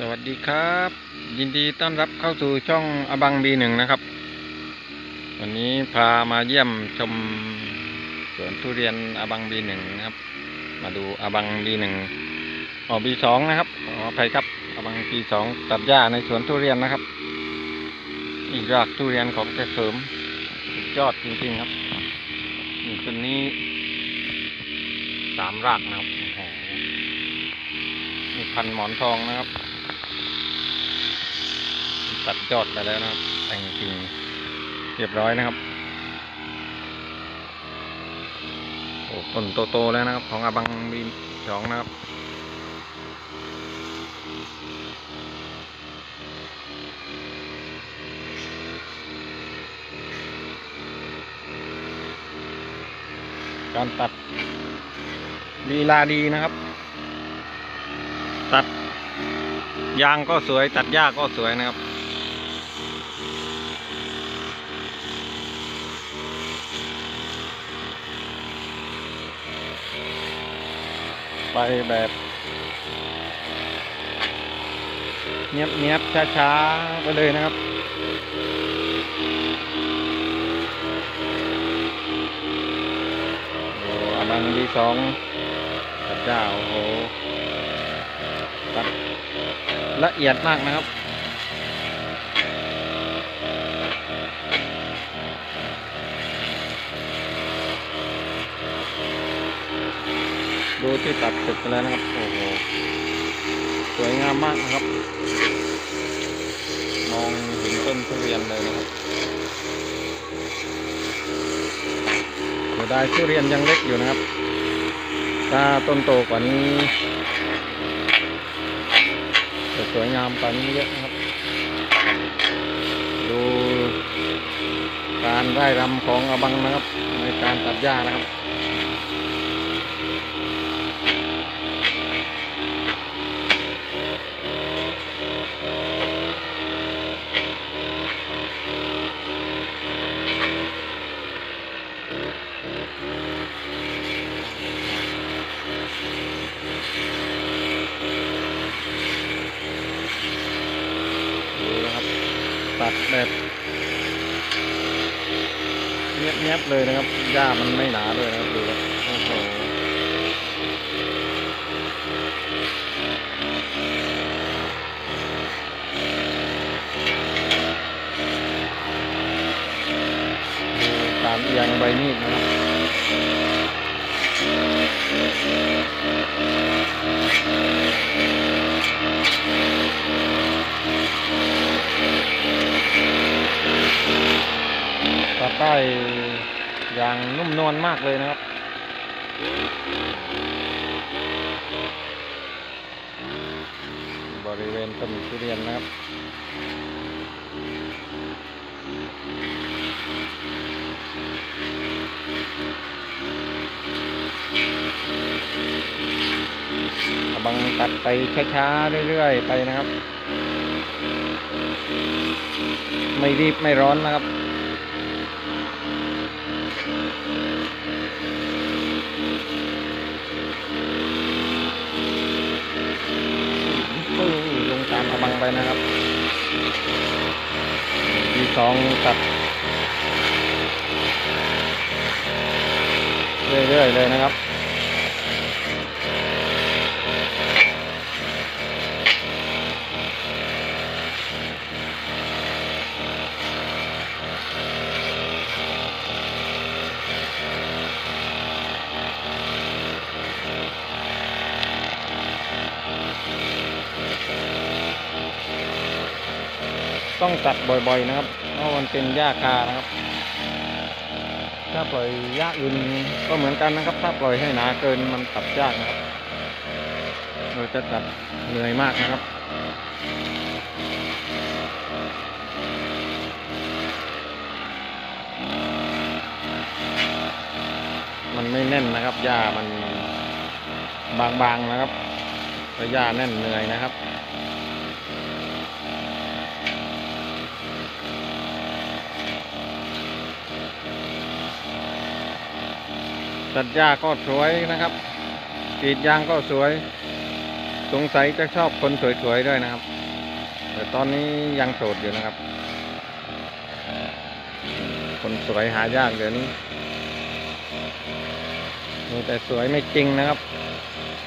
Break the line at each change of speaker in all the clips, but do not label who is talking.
สวัสดีครับ ยินดีต้อนรับเข้าสู่ช่องอบังบีหนึ่งนะครับ วันนี้พามาเยี่ยมชมสวนทุเรียนอบังบีหนึ่งนะครับ มาดูอบังบีหนึ่งออบีสองนะครับขออภัยครับอบังบีสองตัดหญ้าในสวนทุเรียนนะครับ อีกรากทุเรียนของแกเสริมสุดยอดจริงๆครับนี่ต้นนี้สามรากนะครับมีพันหมอนทองนะครับ ตัดยอดไปแล้วนะครับ แต่งกิ่งเรียบร้อยนะครับโอ้ต้นโตๆแล้วนะครับ ของอาบังบีสองนะครับการตัดลีลาดีนะครับ ตัดยางก็สวยตัดหญ้าก็สวยนะครับ ไปแบบเนียบเงียบช้าช้าๆ ไปเลยนะครับ โอ้อาบังที่สองพระเจ้าโอ้โหตัดละเอียดมากนะครับ ดูที่ตัดเสร็จไปแล้วนะครับ โอ้โห สวยงามมากนะครับ มองเห็นต้นทุเรียนเลยนะครับเสียดายทุเรียนยังเล็กอยู่นะครับ ถ้าต้นโตกว่านี้จะสวยงามกว่านี้เยอะนะครับ ดูการไร่รำของอบังนะครับ ในการตัดหญ้านะครับ ตัดแบบเนียบๆเลยนะครับ หญ้ามันไม่หนาด้วยนะครับดูครับโอ้โหดูการเอียงใบมีดนะครับ ได้อย่างนุ่มนวลมากเลยนะครับ บริเวณต้นทุเรียนนะครับบังตัดไปช้าๆเรื่อยๆไปนะครับ ไม่รีบไม่ร้อนนะครับ ปึ้งลงตามอบังไป นะครับทีสองตัด เรื่อยๆเลยนะครับ ต้องตัดบ่อยๆนะครับ เพราะมันเป็นหญ้าคานะครับ ถ้าปล่อยหญ้าอื่นก็เหมือนกันนะครับ ถ้าปล่อยให้หนาเกินมันตัดยากนะครับเราจะตัดเหนื่อยมากนะครับมันไม่แน่นนะครับหญ้ามันบางๆนะครับถ้าหญ้าแน่นเหนื่อยนะครับ ตัดหญ้าก็สวยนะครับกรีดยางก็สวย สงสัยจะชอบคนสวยๆด้วยนะครับ แต่ตอนนี้ยังโสดอยู่นะครับ คนสวยหายากเดี๋ยวนี้มีแต่สวยไม่จริงนะครับ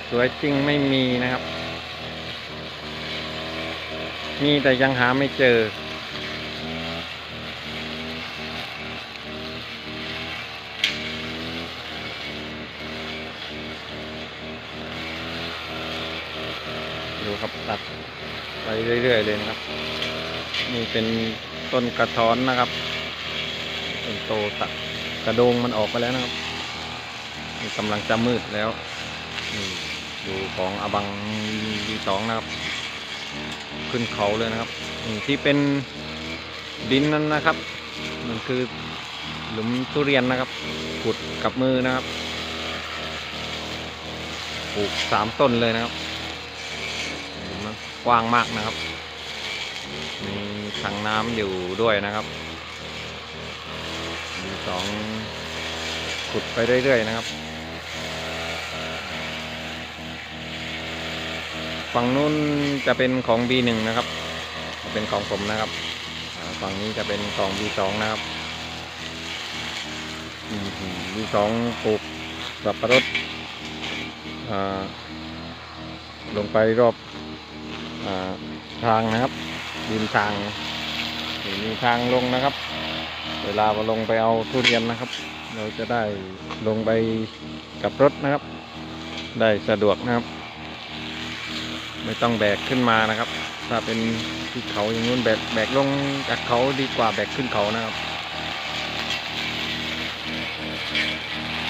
สวยจริงไม่มีนะครับ มีแต่ยังหาไม่เจอ เรื่อยๆเลยนะครับ นี่เป็นต้นกระท้อนนะครับต้นโตตัดกระโดงมันออกไปแล้วนะครับนี่กำลังจะมืดแล้วนี่ดูของอบังดีสองนะครับ ขึ้นเขาเลยนะครับนี่ที่เป็นดินนั้นนะครับ มันคือหลุมทุเรียนนะครับขุดกับมือนะครับปลูกสามต้นเลยนะครับ กว้างมากนะครับ มีถังน้ำอยู่ด้วยนะครับ มีสองขุดไปเรื่อยๆนะครับ ฝั่งนู้นจะเป็นของ B1 นะครับ เป็นของผมนะครับ ฝั่งนี้จะเป็นของ B2 นะครับ B2 ปลูกสับปะรดลงไปรอบ ทางนะครับดินทางมีทางลงนะครับ เวลาเราลงไปเอาทุเรียนนะครับ เราจะได้ลงไปกับรถนะครับ ได้สะดวกนะครับ ไม่ต้องแบกขึ้นมานะครับ ถ้าเป็นที่เขาอย่างนู้นแบกแบกลงจากเขาดีกว่าแบกขึ้นเขานะครับ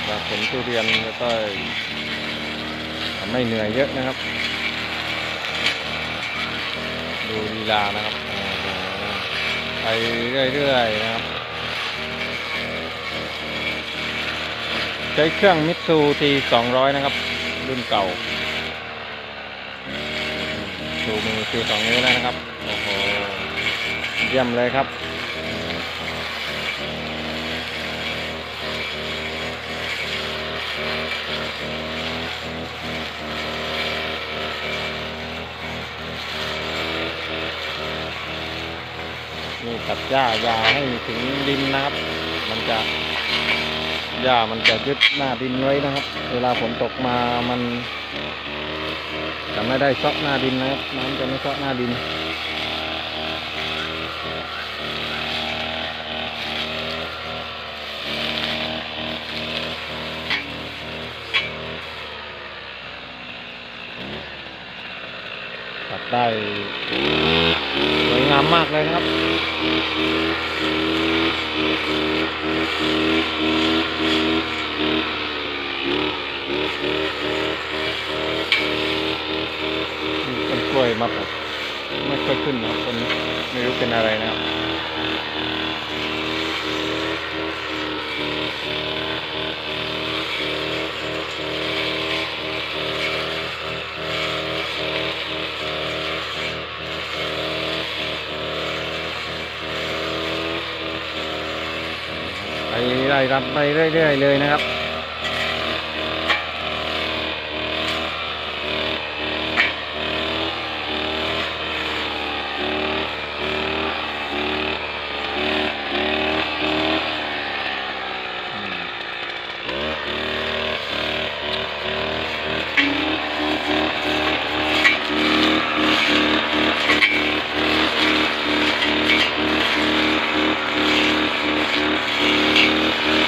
ถ้าผลทุเรียนก็ต้องทำให้เหนื่อยเยอะนะครับ ดูลีลานะครับไปเรื่อยๆนะครับ ใช้เครื่องมิตซูทีสองร้อยนะครับ รุ่นเก่าดูมือคือสองนิ้วแล้วนะครับ โอ้โห เยี่ยมเลยครับ ตัดหญ้ายาให้ถึงดินนะครับ มันจะหญ้ามันจะยึดหน้าดินไว้นะครับ เวลาฝนตกมามันจะไม่ได้ซาะหน้าดินนะครับน้ำจะไม่ซาะหน้าดินตัดได้ งามมากเลยนะครับต้นกล้วยมาแบบไม่ค่อยขึ้นนะคนไม่รู้เป็นอะไรนะครับ ไปไล่รับไปเรื่อย ๆ เลยนะครับ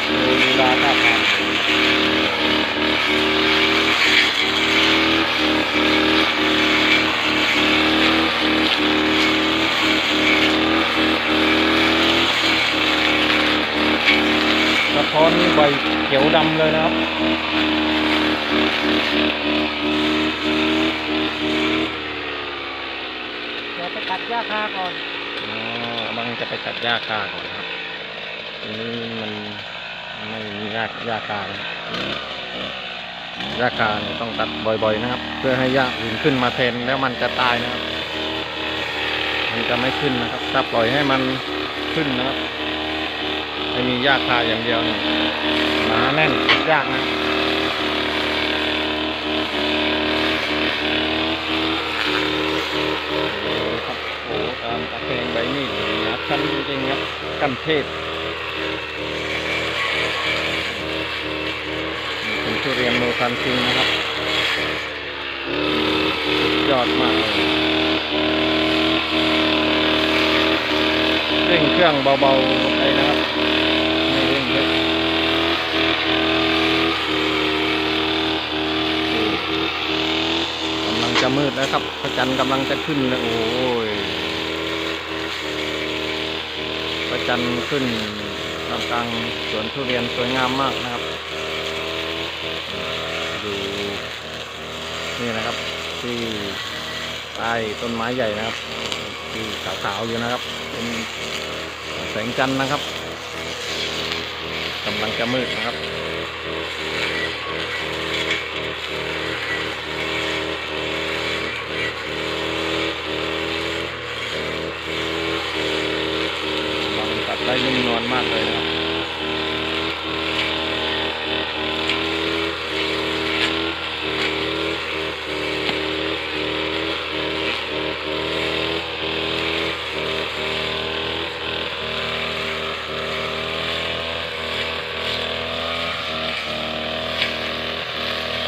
ดูลีลาท่าทางสะท้อนใบเขียว ดำเลยนะครับ
เดี๋ยวไปตัดหญ้าคาก่อน
อ๋อบางจะไปตัดหญ้าคาก่อนนะครับอันนี้มันไม่มีหญ้าหญ้าคาเลยหญ้าคาเนี่ยต้องตัดบ่อยๆนะครับ เพื่อให้หญ้าอื่นขึ้นมาแทนแล้วมันจะตายนะครับ มันจะไม่ขึ้นนะครับ ถ้าปล่อยให้มันขึ้นนะครับ ไม่มีหญ้าคาอย่างเดียวนี่หนาแน่นขุดยากนะครับโอ้ตามตะแคงใบมีหนาชั้นจริงครับกันเทพเป็นทุเรียนโมทันจริงนะครับ ยอดมากเร่งเครื่องเบาๆ จะมืดแล้วครับพระจันทร์กำลังจะขึ้นแล้วโอ้ยพระจันทร์ขึ้นกลางกลางสวนทุเรียนสวยงามมากนะครับอยู่นี่นะครับ ที่ใต้ต้นไม้ใหญ่นะครับที่ขาวๆอยู่นะครับ เป็นแสงจันทร์นะครับกำลังจะมืดนะครับ ตัดได้นุ่มนวลมากเลยนะครับ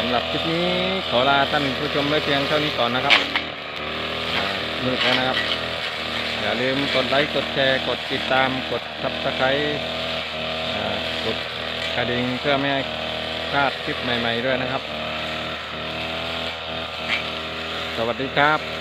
ำหรับคลิปนี้ขอลาท่านผู้ชมไว้เพียงเท่านี้ก่อนนะครับมืดแล้วนะครับ อย่าลืมกดไลค์กดแชร์กดติดตามกดซับสไครต์กดกระดิ่งเพื่อไม่ให้พลาดคลิปใหม่ ๆ ด้วยนะครับ สวัสดีครับ